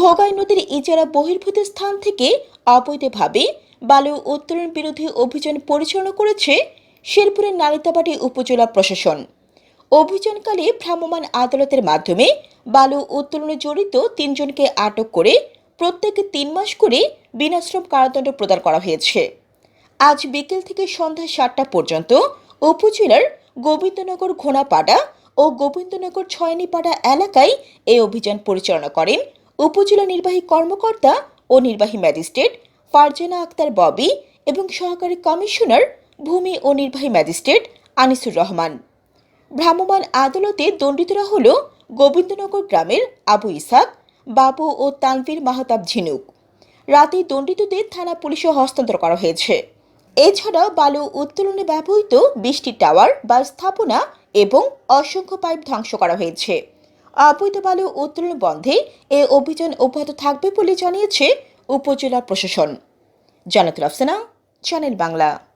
খোগাই নদীর ইজারা বহির্ভূত স্থান থেকে অবৈধভাবে বালু উত্তোলন বিরোধী অভিযান পরিচালনা করেছে শেরপুরের নালিতাবাড়ি উপজেলা প্রশাসন। অভিযানকালে ভ্রাম্যমাণ আদালতের মাধ্যমে বালু উত্তোলনে জড়িত তিনজনকে আটক করে প্রত্যেকে তিন মাস করে বিনাশ্রম কারাদণ্ড প্রদান করা হয়েছে। আজ বিকেল থেকে সন্ধ্যা সাতটা পর্যন্ত উপজেলার গোবিন্দনগর ঘোনাপাড়া ও গোবিন্দনগর ছয়নিপাড়া এলাকায় এই অভিযান পরিচালনা করেন উপজেলা নির্বাহী কর্মকর্তা ও নির্বাহী ম্যাজিস্ট্রেট ফারজানা আক্তার ববি এবং সহকারী কমিশনার ভূমি ও নির্বাহী ম্যাজিস্ট্রেট আনিসুর রহমান। ভ্রাম্যমাণ আদালতে দণ্ডিতরা হল গোবিন্দনগর গ্রামের আবু ইসাক, বাবু ও তানভীর মাহতাব ঝিনুক। রাতে দণ্ডিতদের থানা পুলিশে হস্তান্তর করা হয়েছে। এছাড়া বালু উত্তোলনে ব্যবহৃত বিশটি টাওয়ার বা স্থাপনা এবং অসংখ্য পাইপ ধ্বংস করা হয়েছে। অবৈধ বালু উত্তোলন বন্ধে এ অভিযান অব্যাহত থাকবে বলে জানিয়েছে উপজেলা প্রশাসন। জানাতুল আফসানা, চ্যানেল বাংলা।